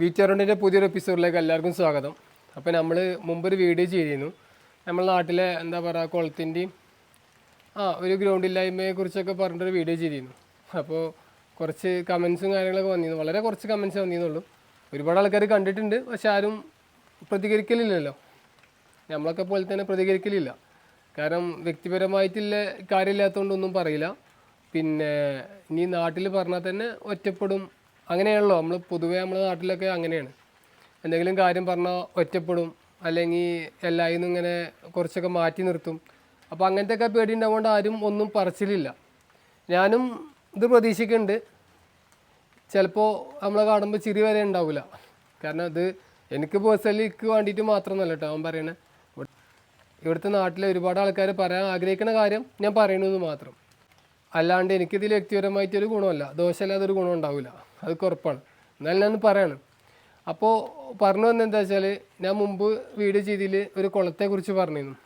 വീച്ചറോണ്ടിന്റെ പുതിയൊരു എപ്പിസോഡിലേക്ക് എല്ലാവർക്കും സ്വാഗതം. അപ്പോൾ നമ്മൾ മുമ്പൊരു വീഡിയോ ചെയ്തിരുന്നു. നമ്മൾ നാട്ടിലെ എന്താ പറയുക കുളത്തിന്റെയും ആ ഒരു ഗ്രൗണ്ട് ഇല്ലായ്മയെ കുറിച്ചൊക്കെ പറഞ്ഞിട്ടൊരു വീഡിയോ ചെയ്തിരുന്നു. അപ്പോൾ കുറച്ച് കമൻസും കാര്യങ്ങളൊക്കെ വന്നിരുന്നു. വളരെ കുറച്ച് കമൻസ് വന്നിരുന്നുള്ളൂ. ഒരുപാട് ആൾക്കാർ കണ്ടിട്ടുണ്ട് പക്ഷെ ആരും പ്രതികരിക്കലില്ലല്ലോ. നമ്മളൊക്കെ പോലെ തന്നെ പ്രതികരിക്കലില്ല. കാരണം വ്യക്തിപരമായിട്ടുള്ള കാര്യമില്ലാത്തതുകൊണ്ടൊന്നും പറയില്ല. പിന്നെ ഇനി നാട്ടിൽ പറഞ്ഞാൽ തന്നെ ഒറ്റപ്പെടും അങ്ങനെയാണല്ലോ. നമ്മൾ പൊതുവേ നമ്മുടെ നാട്ടിലൊക്കെ അങ്ങനെയാണ്. എന്തെങ്കിലും കാര്യം പറഞ്ഞാൽ ഒറ്റപ്പെടും. അല്ലെങ്കിൽ എല്ലായിൽ നിന്നും ഇങ്ങനെ കുറച്ചൊക്കെ മാറ്റി നിർത്തും. അപ്പോൾ അങ്ങനത്തെ ഒക്കെ പേടി ഉണ്ടാവുകൊണ്ട് ആരും ഒന്നും പറച്ചിലില്ല. ഞാനും ഇത് പ്രതീക്ഷിക്കുന്നുണ്ട് ചിലപ്പോൾ നമ്മളെ കാണുമ്പോൾ ചിരി വരെ ഉണ്ടാവില്ല കാരണം അത് എനിക്ക് പേഴ്സണലിക്ക് വേണ്ടിയിട്ട് മാത്രമല്ല കേട്ടോ അവൻ പറയണേ. ഇവിടെ- ഇവിടുത്തെ നാട്ടിലെ ഒരുപാട് ആൾക്കാർ പറയാൻ ആഗ്രഹിക്കുന്ന കാര്യം ഞാൻ പറയണമെന്ന് മാത്രം. അല്ലാണ്ട് എനിക്കിതിൽ വ്യക്തിപരമായിട്ടൊരു ഗുണമല്ല. ദോഷമില്ലാതെ ഒരു ഗുണം ഉണ്ടാവില്ല. അത് ഉറപ്പാണ്. എന്നാലും ഞാൻ പറയാണ്. അപ്പോൾ പറഞ്ഞു വന്നത് എന്താ വെച്ചാൽ ഞാൻ മുമ്പ് വീഡിയോ ചെയ്തതിൽ ഒരു കുളത്തെക്കുറിച്ച് പറഞ്ഞിരുന്നു.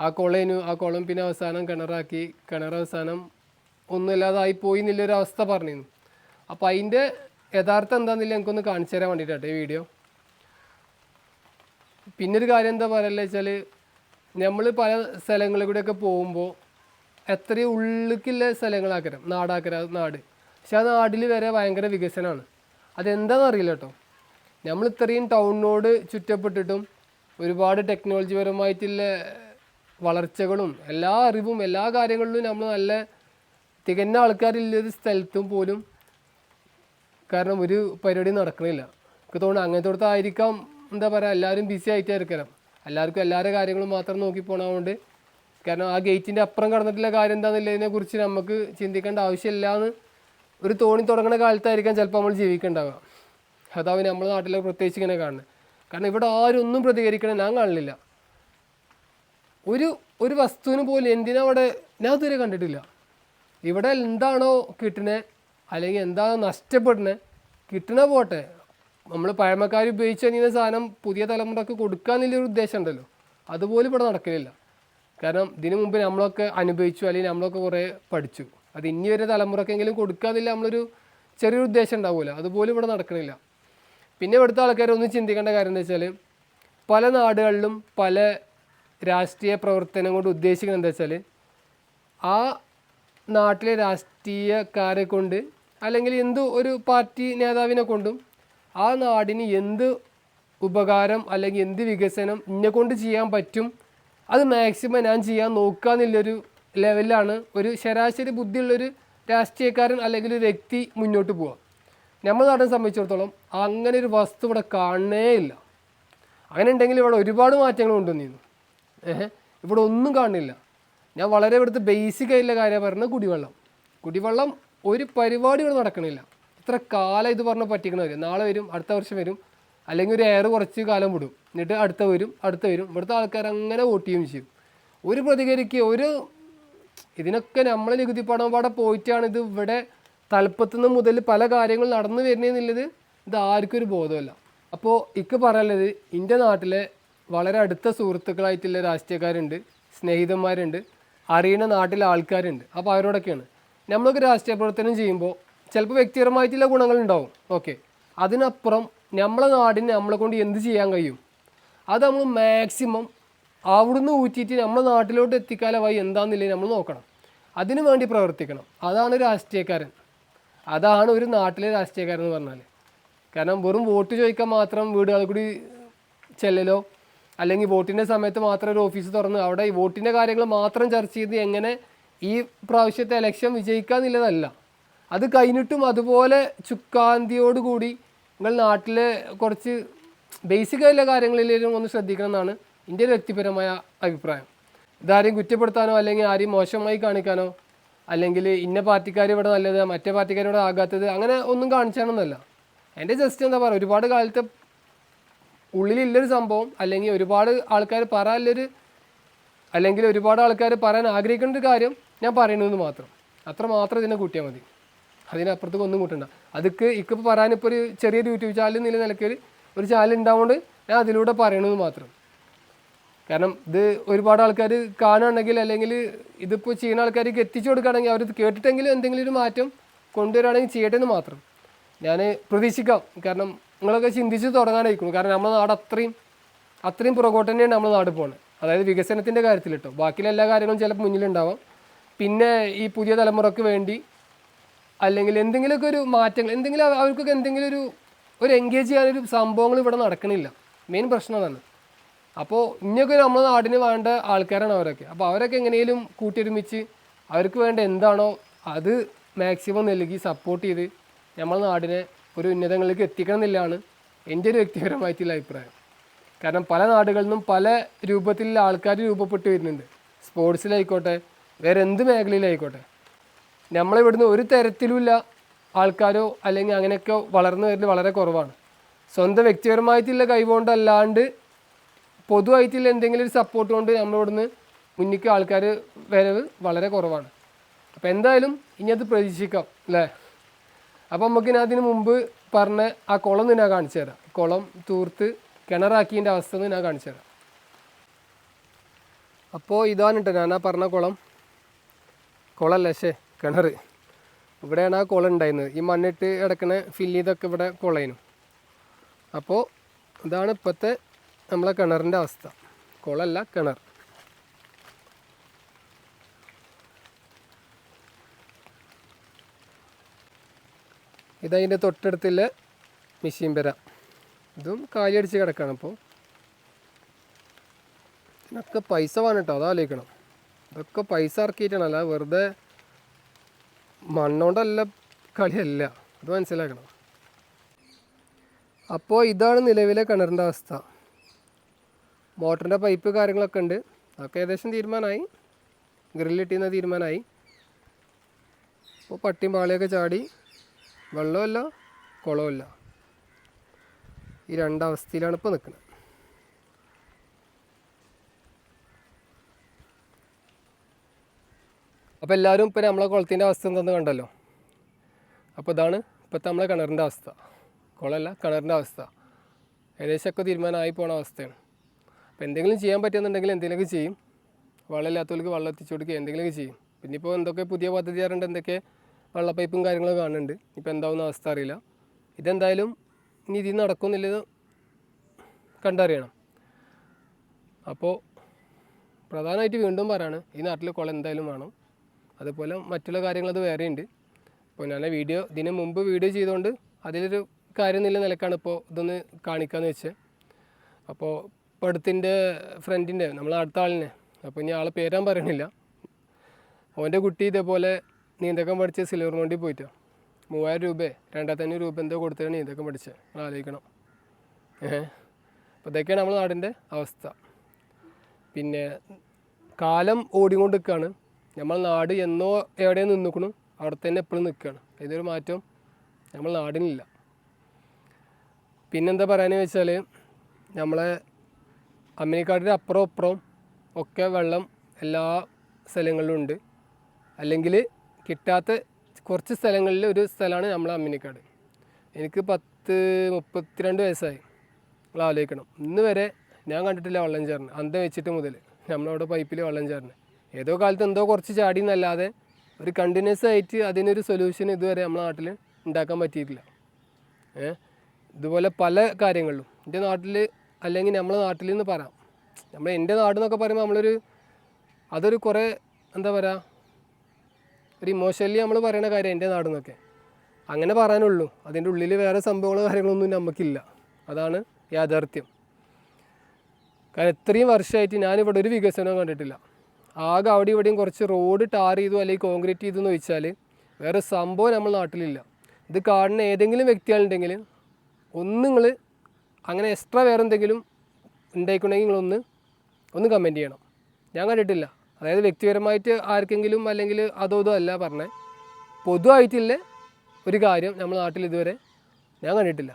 ആ കുളേനു ആ കുളം പിന്നെ അവസാനം കിണറാക്കി കിണർ അവസാനം ഒന്നുമില്ലാതായി പോയി എന്നുള്ളൊരു അവസ്ഥ പറഞ്ഞിരുന്നു. അപ്പോൾ അതിന്റെ യഥാർത്ഥം എന്താണെന്നില്ല എനിക്കൊന്ന് കാണിച്ചു തരാൻ വേണ്ടിയിട്ടെ ഈ വീഡിയോ. പിന്നൊരു കാര്യം എന്താ പറയുക വെച്ചാൽ നമ്മൾ പല സ്ഥലങ്ങളിൽ കൂടെയൊക്കെ പോകുമ്പോൾ എത്രയും ഉള്ളിലേക്കുള്ള സ്ഥലങ്ങളാക്കരം? നാടാക്കര നാട്. പക്ഷെ ആ നാട്ടിൽ വരെ ഭയങ്കര വികസനമാണ് അതെന്താണെന്ന് അറിയില്ല കേട്ടോ നമ്മൾ ഇത്രയും ടൗണിനോട് ചുറ്റപ്പെട്ടിട്ടും ഒരുപാട് ടെക്നോളജി പരമായിട്ടുള്ള വളർച്ചകളും എല്ലാ അറിവും എല്ലാ കാര്യങ്ങളിലും നമ്മൾ നല്ല തികഞ്ഞ ആൾക്കാരില്ലൊരു സ്ഥലത്തും പോലും കാരണം ഒരു പരിപാടി നടക്കണില്ല. എനിക്ക് തോന്നുന്നു അങ്ങനത്തെ ആയിരിക്കാം എന്താ പറയുക എല്ലാവരും ബിസി ആയിട്ടായിരിക്കണം എല്ലാവർക്കും എല്ലാവരുടെ കാര്യങ്ങളും മാത്രം നോക്കി പോണതുകൊണ്ട് കാരണം ആ ഗേറ്റിന്റെ അപ്പുറം കടന്നിട്ടുള്ള കാര്യം എന്താണെന്നുള്ളതിനെ കുറിച്ച് നമുക്ക് ചിന്തിക്കേണ്ട ആവശ്യമില്ല എന്ന് ഒരു തോണി തുടങ്ങുന്ന കാലത്തായിരിക്കാം ചിലപ്പോൾ നമ്മൾ ജീവിക്കേണ്ടാവുക. അതാവും നമ്മുടെ നാട്ടിലെ പ്രത്യേകിച്ച് ഇങ്ങനെ കാണുന്നത് കാരണം ഇവിടെ ആരും ഒന്നും പ്രതികരിക്കണം ഞാൻ കാണുന്നില്ല ഒരു ഒരു വസ്തുവിന് പോലും എന്തിനാ അവിടെ ഞാൻ ഇതുവരെ കണ്ടിട്ടില്ല. ഇവിടെ എന്താണോ കിട്ടണേ അല്ലെങ്കിൽ എന്താണോ നഷ്ടപ്പെടണേ കിട്ടണ പോട്ടെ. നമ്മൾ പഴമക്കാർ ഉപയോഗിച്ച് കഴിഞ്ഞ സാധനം പുതിയ തലമുറയ്ക്ക് കൊടുക്കാന്നുള്ളൊരു ഉദ്ദേശം ഉണ്ടല്ലോ. അതുപോലും ഇവിടെ നടക്കലില്ല. കാരണം ഇതിനു മുമ്പ് നമ്മളൊക്കെ അനുഭവിച്ചു അല്ലെങ്കിൽ നമ്മളൊക്കെ കുറേ പഠിച്ചു. അത് ഇനി ഒരു തലമുറക്കെങ്കിലും കൊടുക്കാതില്ല നമ്മളൊരു ചെറിയൊരു ഉദ്ദേശം ഉണ്ടാവില്ല അതുപോലും ഇവിടെ നടക്കണില്ല. പിന്നെ ഇവിടുത്തെ ആൾക്കാരെ ഒന്ന് ചിന്തിക്കേണ്ട കാര്യം എന്താ വെച്ചാൽ പല നാടുകളിലും പല രാഷ്ട്രീയ പ്രവർത്തനം കൊണ്ട് ഉദ്ദേശിക്കുന്നത് എന്താ വെച്ചാൽ ആ നാട്ടിലെ രാഷ്ട്രീയക്കാരെ കൊണ്ട് അല്ലെങ്കിൽ എന്ത് ഒരു പാർട്ടി നേതാവിനെ കൊണ്ടും ആ നാടിന് എന്ത് ഉപകാരം അല്ലെങ്കിൽ എന്ത് വികസനം ഇന്നെ കൊണ്ട് ചെയ്യാൻ പറ്റും അത് മാക്സിമം ഞാൻ ചെയ്യാൻ നോക്കുക എന്നുള്ളൊരു ലെവലിലാണ് ഒരു ശരാശരി ബുദ്ധിയുള്ളൊരു രാഷ്ട്രീയക്കാരൻ അല്ലെങ്കിൽ ഒരു വ്യക്തി മുന്നോട്ട് പോവുക നമ്മൾ നാടിനെ സംബന്ധിച്ചിടത്തോളം അങ്ങനെ ഒരു വസ്തു ഇവിടെ കാണണേ ഇല്ല. അങ്ങനെ ഉണ്ടെങ്കിൽ ഇവിടെ ഒരുപാട് മാറ്റങ്ങൾ കൊണ്ടുവന്നിരുന്നു. ഏഹ് ഇവിടെ ഒന്നും കാണില്ല ഞാൻ വളരെ ഇവിടുത്തെ ബേസിക് ആയിട്ടുള്ള കാര്യം പറഞ്ഞത് കുടിവെള്ളം. കുടിവെള്ളം ഒരു പരിപാടി ഇവിടെ നടക്കണില്ല. ഇത്ര കാലം ഇത് പറഞ്ഞ് പറ്റിക്കണവർ നാളെ വരും അടുത്ത വർഷം വരും. അല്ലെങ്കിൽ ഒരു എയർ കുറച്ച് കാലം വിടും. എന്നിട്ട് അടുത്ത വരും അടുത്ത വരും. ഇവിടുത്തെ ആൾക്കാർ അങ്ങനെ വോട്ട് ചെയ്യുകയും ചെയ്യും. ഒരു പ്രതികരിക്കുക ഒരു ഇതിനൊക്കെ നമ്മൾ നികുതി പണം പാടെ പോയിട്ടാണ് ഇത് ഇവിടെ തലപ്പത്തുനിന്ന് മുതൽ പല കാര്യങ്ങൾ നടന്നു വരുന്നതെന്നുള്ളത് ഇത് ആർക്കും ഒരു ബോധമല്ല. അപ്പോൾ ഇക്ക് പറയാനുള്ളത് എന്റെ നാട്ടിലെ വളരെ അടുത്ത സുഹൃത്തുക്കളായിട്ടുള്ള രാഷ്ട്രീയക്കാരുണ്ട് സ്നേഹിതന്മാരുണ്ട് അറിയുന്ന നാട്ടിലെ ആൾക്കാരുണ്ട്. അപ്പോൾ അവരോടൊക്കെയാണ്. നമ്മളൊക്കെ രാഷ്ട്രീയ പ്രവർത്തനം ചെയ്യുമ്പോൾ ചിലപ്പോൾ വ്യക്തിപരമായിട്ടുള്ള ഗുണങ്ങളുണ്ടാവും. ഓക്കെ. അതിനപ്പുറം നമ്മളെ നാടിന് നമ്മളെ കൊണ്ട് എന്ത് ചെയ്യാൻ കഴിയും? അത് നമ്മൾ മാക്സിമം അവിടുന്ന് ഊറ്റിയിട്ട് നമ്മുടെ നാട്ടിലോട്ട് എത്തിക്കാല വഴി എന്താണെന്നില്ലേ നമ്മൾ നോക്കണം. അതിനു വേണ്ടി പ്രവർത്തിക്കണം. അതാണ് രാഷ്ട്രീയക്കാരൻ. അതാണ് ഒരു നാട്ടിലെ രാഷ്ട്രീയക്കാരൻ എന്ന് പറഞ്ഞാൽ കാരണം വെറും വോട്ട് ചോദിക്കാൻ മാത്രം വീടുകളിൽ കൂടി ചെല്ലലോ അല്ലെങ്കിൽ വോട്ടിന്റെ സമയത്ത് മാത്രം ഒരു ഓഫീസ് തുറന്ന് അവിടെ ഈ വോട്ടിന്റെ കാര്യങ്ങൾ മാത്രം ചർച്ച ചെയ്ത് എങ്ങനെ ഈ പ്രാവശ്യത്തെ ഇലക്ഷൻ വിജയിക്കാന്നുള്ളതല്ല അത് കഴിഞ്ഞിട്ടും അതുപോലെ ചുക്കാന്തിയോടുകൂടി നിങ്ങൾ നാട്ടിലെ കുറച്ച് ബേസിക് ആയിട്ടുള്ള കാര്യങ്ങളിലും ഒന്ന് ശ്രദ്ധിക്കണം എന്നാണ് എന്റെ ഒരു വ്യക്തിപരമായ അഭിപ്രായം. ഇതാരെയും കുറ്റപ്പെടുത്താനോ അല്ലെങ്കിൽ ആരെയും മോശമായി കാണിക്കാനോ അല്ലെങ്കിൽ ഇന്ന പാർട്ടിക്കാർ ഇവിടെ നല്ലത് മറ്റേ പാർട്ടിക്കാർ ഇവിടെ ആകാത്തത് അങ്ങനെ ഒന്നും കാണിച്ചാണെന്നല്ല. എന്റെ ജസ്റ്റ് എന്താ പറയുക ഒരുപാട് കാലത്തെ ഉള്ളിലുള്ളൊരു സംഭവം അല്ലെങ്കിൽ ഒരുപാട് ആൾക്കാർ പറയാനുള്ളൊരു അല്ലെങ്കിൽ ഒരുപാട് ആൾക്കാർ പറയാൻ ആഗ്രഹിക്കേണ്ട ഒരു കാര്യം ഞാൻ പറയണമെന്ന് മാത്രം. അത്ര മാത്രം ഇതിനെ കൂട്ടിയാൽ മതി. അതിനപ്പുറത്തേക്ക് ഒന്നും കൂട്ടണ്ട. അതൊക്കെ ഇക്കിപ്പോൾ പറയാനിപ്പോൾ ഒരു ചെറിയൊരു യൂട്യൂബ് ചാനൽ നില നിലയ്ക്ക് ഒരു ചാനൽ ഉണ്ടാവുകൊണ്ട് ഞാൻ അതിലൂടെ പറയണമെന്ന് മാത്രം. കാരണം ഇത് ഒരുപാട് ആൾക്കാർ കാണുകയാണെങ്കിൽ അല്ലെങ്കിൽ ഇതിപ്പോൾ ചെയ്യുന്ന ആൾക്കാർക്ക് എത്തിച്ചു കൊടുക്കുകയാണെങ്കിൽ അവർ കേട്ടിട്ടെങ്കിലും എന്തെങ്കിലും ഒരു മാറ്റം കൊണ്ടുവരികയാണെങ്കിൽ ചെയ്യട്ടെ എന്ന് മാത്രം. ഞാൻ പ്രതീക്ഷിക്കാം. കാരണം നിങ്ങളൊക്കെ ചിന്തിച്ച് തുടങ്ങാനായിരിക്കും. കാരണം നമ്മുടെ നാട് അത്രയും അത്രയും പുറകോട്ട് തന്നെയാണ് നമ്മുടെ നാട് പോകുന്നത് അതായത് വികസനത്തിന്റെ കാര്യത്തിൽ കേട്ടോ ബാക്കിയുള്ള എല്ലാ കാര്യങ്ങളും ചിലപ്പോൾ മുന്നിലുണ്ടാവാം. പിന്നെ ഈ പുതിയ തലമുറയ്ക്ക് വേണ്ടി അല്ലെങ്കിൽ എന്തെങ്കിലുമൊക്കെ ഒരു മാറ്റങ്ങൾ എന്തെങ്കിലും അവർക്കൊക്കെ എന്തെങ്കിലും ഒരു ഒരു എൻഗേജ് ചെയ്യാനൊരു സംഭവങ്ങൾ ഇവിടെ നടക്കണില്ല. മെയിൻ പ്രശ്നം അതാണ്. അപ്പോൾ ഇനിയൊക്കെ നമ്മുടെ നാടിന് വേണ്ട ആൾക്കാരാണ് അവരൊക്കെ. അപ്പോൾ അവരൊക്കെ എങ്ങനെയും കൂട്ടിയൊരുമിച്ച് അവർക്ക് വേണ്ട എന്താണോ അത് മാക്സിമം നൽകി സപ്പോർട്ട് ചെയ്ത് നമ്മളെ നാടിനെ ഒരു ഉന്നതങ്ങളിലേക്ക് എത്തിക്കണം എന്നില്ലാണ് എന്റെ ഒരു വ്യക്തിപരമായിട്ടുള്ള അഭിപ്രായം. കാരണം പല നാടുകളിൽ നിന്നും പല രൂപത്തിലുള്ള ആൾക്കാർ രൂപപ്പെട്ട് വരുന്നുണ്ട്. സ്പോർട്സിലായിക്കോട്ടെ വേറെ എന്ത് മേഖലയിലായിക്കോട്ടെ. നമ്മളിവിടുന്ന് ഒരു തരത്തിലുമില്ല ആൾക്കാരോ അല്ലെങ്കിൽ അങ്ങനെയൊക്കെ വളർന്നു വരുന്നത് വളരെ കുറവാണ്. സ്വന്തം വ്യക്തിപരമായിട്ടുള്ള കഴിവുകൊണ്ടല്ലാണ്ട് പൊതുവായിട്ടുള്ള എന്തെങ്കിലും ഒരു സപ്പോർട്ട് കൊണ്ട് നമ്മളിവിടുന്ന് മുന്നിക്ക് ആൾക്കാർ വരവ് വളരെ കുറവാണ്. അപ്പോൾ എന്തായാലും ഇനി അത് പ്രതീക്ഷിക്കാം അല്ലേ? അപ്പോൾ നമുക്ക് ഞാൻ അതിന് മുമ്പ് പറഞ്ഞ ആ കുളം ഞാൻ കാണിച്ചു തരാം. കുളം തൂർത്ത് കിണറാക്കിയതിന്റെ അവസ്ഥ ഞാൻ കാണിച്ചു തരാം. അപ്പോൾ ഇതാണ് കേട്ടോ ഞാൻ പറഞ്ഞ കുളം. കുളമല്ലേ ശേ കിണർ ഇവിടെയാണ് ആ കുളം ഉണ്ടായിരുന്നത്. ഈ മണ്ണിട്ട് കിടക്കണ ഫില്ല് ചെയ്തൊക്കെ ഇവിടെ കുളയിനും അപ്പോൾ ഇതാണ് ഇപ്പോഴത്തെ നമ്മളെ കിണറിന്റെ അവസ്ഥ. കുളമല്ല കിണർ. ഇതതിന്റെ തൊട്ടടുത്തുള്ള മെഷീൻ പെര. ഇതും കാലിയടിച്ച് കിടക്കാണ് ഇപ്പോൾ ഇതിനൊക്കെ പൈസ വേണം കേട്ടോ അതാലോചിക്കണം. ഇതൊക്കെ പൈസ ഇറക്കിയിട്ടാണ് അല്ല വെറുതെ മണ്ണോണ്ടല്ല കളിയല്ല. അത് മനസ്സിലാക്കണം. അപ്പോൾ ഇതാണ് നിലവിലെ കിണറിന്റെ അവസ്ഥ. മോട്ടറിന്റെ പൈപ്പ് കാര്യങ്ങളൊക്കെ ഉണ്ട്. അതൊക്കെ ഏകദേശം തീരുമാനമായി ഗ്രില്ലിട്ടിരുന്ന തീരുമാനമായി അപ്പോൾ പട്ടിയും പാളിയൊക്കെ ചാടി. വെള്ളമല്ല കുളമില്ല ഈ രണ്ടവസ്ഥയിലാണ് ഇപ്പോൾ നിൽക്കുന്നത് അപ്പോൾ എല്ലാവരും ഇപ്പോൾ നമ്മളെ കുളത്തിന്റെ അവസ്ഥ എന്തെന്ന് കണ്ടല്ലോ. അപ്പോൾ ഇതാണ് ഇപ്പോഴത്തെ നമ്മളെ കിണറിന്റെ അവസ്ഥ. കുളമല്ല കിണറിന്റെ അവസ്ഥ. ഏകദേശമൊക്കെ തീരുമാനമായി പോണ അവസ്ഥയാണ്. അപ്പോൾ എന്തെങ്കിലും ചെയ്യാൻ പറ്റുന്നുണ്ടെങ്കിൽ എന്തെങ്കിലുമൊക്കെ ചെയ്യും. വെള്ളമില്ലാത്തവർക്ക് വെള്ളം എത്തിച്ചു കൊടുക്കുക എന്തെങ്കിലുമൊക്കെ ചെയ്യും. പിന്നെ ഇപ്പോൾ എന്തൊക്കെ പുതിയ പദ്ധതി ആറുണ്ട് എന്തൊക്കെ വെള്ളപ്പൈപ്പും കാര്യങ്ങളൊക്കെ കാണുന്നുണ്ട്. ഇപ്പോൾ എന്താവുന്ന അവസ്ഥ അറിയില്ല. ഇതെന്തായാലും ഇനി ഇതിൽ നടക്കുന്നില്ലത് കണ്ടറിയണം. അപ്പോൾ പ്രധാനമായിട്ട് വീണ്ടും പറയാണ് ഈ നാട്ടിൽ കുളം എന്തായാലും വേണം. അതുപോലെ മറ്റുള്ള കാര്യങ്ങൾ അത് വേറെയുണ്ട്. അപ്പോൾ ഞാൻ വീഡിയോ ഇതിന് മുമ്പ് വീഡിയോ ചെയ്തുകൊണ്ട് അതിലൊരു കാര്യം നല്ല നിലക്കാണ് ഇപ്പോൾ ഇതൊന്ന് കാണിക്കാമെന്ന് വെച്ചത് അപ്പോൾ പടുത്തിന്റെ ഫ്രണ്ടിന്റെ നമ്മളെ അടുത്ത ആളിനെ അപ്പോൾ ഇനി ആളെ പേരാൻ പറയണില്ല. അവന്റെ കുട്ടി ഇതേപോലെ നീന്തക്കം പഠിച്ച് സിൽവർ മൗണ്ടിൽ പോയിട്ടോ. മൂവായിരം രൂപ രണ്ടായിരത്തഞ്ഞൂറ് രൂപ എന്തോ കൊടുത്തിട്ടാണ് നീന്തക്കം പഠിച്ചത് നമ്മൾ ആലോചിക്കണം. ഏഹ് അപ്പോൾ ഇതൊക്കെയാണ് നമ്മുടെ നാടിന്റെ അവസ്ഥ. പിന്നെ കാലം ഓടിക്കൊണ്ട് നിൽക്കുകയാണ് നമ്മൾ നാട് എന്നോ എവിടെ നിന്നിക്കണു. അവിടെ തന്നെ എപ്പോഴും നിൽക്കുകയാണ് ഇതൊരു മാറ്റം നമ്മൾ നാടിനില്ല. പിന്നെന്താ പറയാനെന്ന് വെച്ചാൽ നമ്മളെ അമ്മിനിക്കാട്ടിന്റെ അപ്പുറം അപ്പുറം ഒക്കെ വെള്ളം എല്ലാ സ്ഥലങ്ങളിലും ഉണ്ട്. അല്ലെങ്കിൽ കിട്ടാത്ത കുറച്ച് സ്ഥലങ്ങളിൽ ഒരു സ്ഥലമാണ് നമ്മളെ അമ്മിനിക്കാട് എനിക്ക് പത്ത് മുപ്പത്തിരണ്ട് വയസ്സായി. നിങ്ങൾ ആലോചിക്കണം. ഇന്ന് വരെ ഞാൻ കണ്ടിട്ടില്ല വെള്ളം ചേർന്ന്. അന്തം വെച്ചിട്ട് മുതൽ നമ്മളവിടെ പൈപ്പിൽ വെള്ളം ചേർന്ന്. ഏതോ കാലത്ത് എന്തോ കുറച്ച് ചാടി എന്നല്ലാതെ ഒരു കണ്ടിന്യൂസ് ആയിട്ട് അതിനൊരു സൊല്യൂഷൻ ഇതുവരെ നമ്മുടെ നാട്ടിൽ ഉണ്ടാക്കാൻ പറ്റിയിട്ടില്ല. ഏ? ഇതുപോലെ പല കാര്യങ്ങളിലും. എന്റെ നാട്ടിൽ അല്ലെങ്കിൽ നമ്മളെ നാട്ടിൽ നിന്ന് പറയാം. നമ്മൾ എന്റെ നാട് എന്നൊക്കെ പറയുമ്പോൾ നമ്മളൊരു അതൊരു കുറേ എന്താ പറയുക ഒരു ഇമോഷണലി നമ്മൾ പറയുന്ന കാര്യം എന്റെ നാടെന്നൊക്കെ. അങ്ങനെ പറയാനുള്ളൂ. അതിന്റെ ഉള്ളിൽ വേറെ സംഭവങ്ങളോ കാര്യങ്ങളൊന്നും നമുക്കില്ല അതാണ് യാഥാർത്ഥ്യം. കാരണം ഇത്രയും വർഷമായിട്ട് ഞാനിവിടെ ഒരു വികസനവും കണ്ടിട്ടില്ല. ആകെ അവിടെ ഇവിടെയും കുറച്ച് റോഡ് ടാർ ചെയ്തു അല്ലെങ്കിൽ കോൺക്രീറ്റ് ചെയ്തു എന്ന് വെച്ചാൽ വേറെ സംഭവം നമ്മൾ നാട്ടിലില്ല. ഇത് കാണുന്ന ഏതെങ്കിലും വ്യക്തികളുണ്ടെങ്കിൽ ഒന്ന് നിങ്ങൾ അങ്ങനെ എക്സ്ട്രാ വേറെ എന്തെങ്കിലും ഉണ്ടായിക്കുണ്ടെങ്കിൽ നിങ്ങളൊന്ന് ഒന്ന് കമന്റ് ചെയ്യണം. ഞാൻ കണ്ടിട്ടില്ല. അതായത് വ്യക്തിപരമായിട്ട് ആർക്കെങ്കിലും അല്ലെങ്കിൽ അതോ ഇതോ അല്ല പറഞ്ഞത് പൊതുവായിട്ടുള്ള ഒരു കാര്യം നമ്മൾ നാട്ടിൽ ഇതുവരെ ഞാൻ കണ്ടിട്ടില്ല.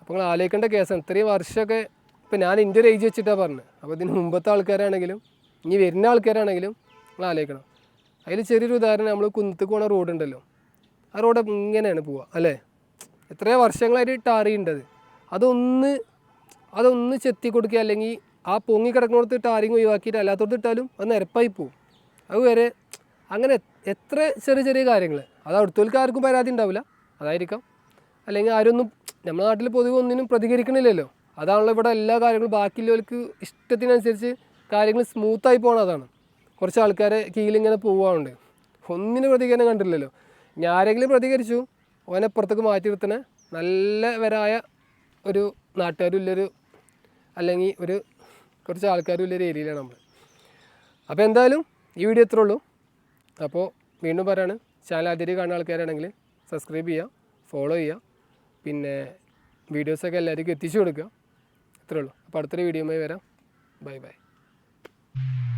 അപ്പോൾ നിങ്ങൾ ആലോചിക്കേണ്ട കേസാണ് ഇത്രയും വർഷമൊക്കെ ഇപ്പം ഞാൻ എന്റെ ഒരു ഏജ് വെച്ചിട്ടാണ് പറഞ്ഞത് അപ്പോൾ ഇതിന് മുമ്പത്തെ ആൾക്കാരാണെങ്കിലും ഇനി വരുന്ന ആൾക്കാരാണെങ്കിലും നിങ്ങൾ ആലോചിക്കണം. അതിൽ ചെറിയൊരു ഉദാഹരണം നമ്മൾ കുന്നത്തേക്ക് പോണ റോഡ് ഉണ്ടല്ലോ. ആ റോഡ് ഇങ്ങനെയാണ് പോവുക അല്ലേ? എത്രയോ വർഷങ്ങളായിട്ട് ടാറിയുണ്ടത് അതൊന്ന് അതൊന്ന് ചെത്തി കൊടുക്കുക അല്ലെങ്കിൽ ആ പൊങ്ങി കിടക്കുന്നിടത്ത് ടാറിങ് ഒഴിവാക്കിയിട്ട് അല്ലാത്തടത്ത് ഇട്ടാലും അത് നിരപ്പായി പോവും. അതുവരെ അങ്ങനെ എത്ര ചെറിയ ചെറിയ കാര്യങ്ങൾ അത് അടുത്തോൽക്ക് ആർക്കും പരാതി ഉണ്ടാവില്ല. അതായിരിക്കാം. അല്ലെങ്കിൽ ആരൊന്നും നമ്മുടെ നാട്ടിൽ പൊതുവെ ഒന്നിനും പ്രതികരിക്കണില്ലല്ലോ. അതാണല്ലോ ഇവിടെ എല്ലാ കാര്യങ്ങളും ബാക്കിയുള്ളവർക്ക് ഇഷ്ടത്തിനനുസരിച്ച് കാര്യങ്ങൾ സ്മൂത്തായി പോകണതാണ് കുറച്ച് ആൾക്കാരെ കീഴിലിങ്ങനെ പോവാറുണ്ട്. ഒന്നിനു പ്രതികരണം കണ്ടില്ലല്ലോ. ഞാൻ ആരെങ്കിലും പ്രതികരിച്ചു ഓനെ പുറത്തേക്ക് മാറ്റി നിർത്തണ. നല്ലവരായ ഒരു നാട്ടുകാരുള്ളൊരു അല്ലെങ്കിൽ ഒരു കുറച്ച് ആൾക്കാരുള്ളൊരു ഏരിയയിലാണ് നമ്മൾ അപ്പോൾ എന്തായാലും ഈ വീഡിയോ ഇത്രേ ഉള്ളൂ. അപ്പോൾ വീണ്ടും പറയാണ് ചാനൽ ആദ്യം കാണുന്ന ആൾക്കാരാണെങ്കിൽ സബ്സ്ക്രൈബ് ചെയ്യുക ഫോളോ ചെയ്യുക പിന്നെ വീഡിയോസൊക്കെ എല്ലാവർക്കും എത്തിച്ചു കൊടുക്കുക. ഇത്രേ ഉള്ളൂ. അപ്പോൾ അടുത്തൊരു വീഡിയോയുമായി വരാം. Bye bye Thank you.